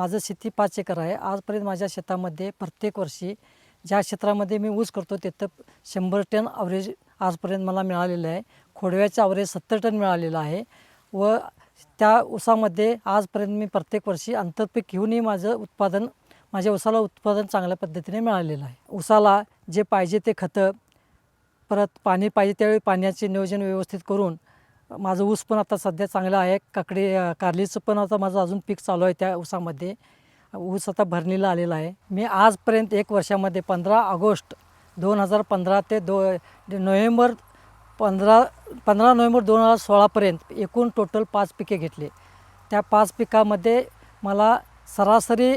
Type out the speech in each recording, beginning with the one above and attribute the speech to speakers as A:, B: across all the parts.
A: माझं शेती पाच एकर आहे. आजपर्यंत माझ्या शेतामध्ये प्रत्येक वर्षी ज्या क्षेत्रामध्ये मी ऊस करतो तिथं शंभर टन अवरेज आजपर्यंत मला मिळालेलं आहे. खोडव्याचं अवरेज सत्तर टन मिळालेलं आहे. व त्या ऊसामध्ये आजपर्यंत मी प्रत्येक वर्षी आंतरपीक घेऊनही माझं उत्पादन माझ्या ऊसाला उत्पादन चांगल्या पद्धतीने मिळालेलं आहे. ऊसाला जे पाहिजे ते खतं परत पाणी पाहिजे त्यावेळी पाण्याचे नियोजन व्यवस्थित करून माझं ऊस पण आता सध्या चांगलं आहे. काकडी कारलीचं पण आता माझं अजून पीक चालू आहे त्या ऊसामध्ये. ऊस आता भरणीला आलेला आहे. मी आजपर्यंत एक वर्षामध्ये पंधरा ऑगस्ट दोन हजार पंधरा ते दो नोव्हेंबर पंधरा पंधरा नोव्हेंबर दोन हजार सोळापर्यंत एकूण टोटल पाच पिके घेतले. त्या पाच पिकामध्ये मला सरासरी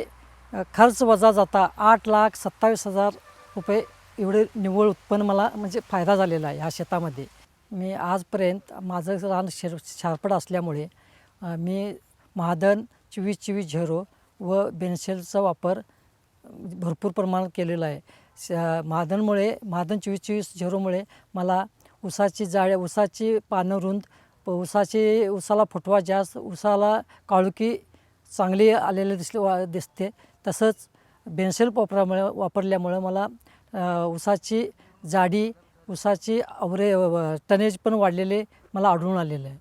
A: खर्च वजा जाता आठ लाख सत्तावीस हजार रुपये एवढे निव्वळ उत्पन्न मला म्हणजे फायदा झालेला आहे ह्या शेतामध्ये. मी आजपर्यंत माझं रान शेर शारपड असल्यामुळे मी महादन चोवीस चोवीस झेरो व बेनसेलचा वापर भरपूर प्रमाणात केलेला आहे. श महादनमुळे महादन चोवीस चोवीस झेरोमुळे मला ऊसाची जाळ ऊसाची पानं रुंद प- ऊसाची ऊसाला फुटवा जास्त ऊसाला काळुकी चांगली आलेली दिसले वा दिसते. तसंच बेन्सेल वापरामुळे वापरल्यामुळं मला उसाची ऊसाची जाडी ऊसाची अवरे टनेज पण वाढलेले मला आढळून आलेलं आहे.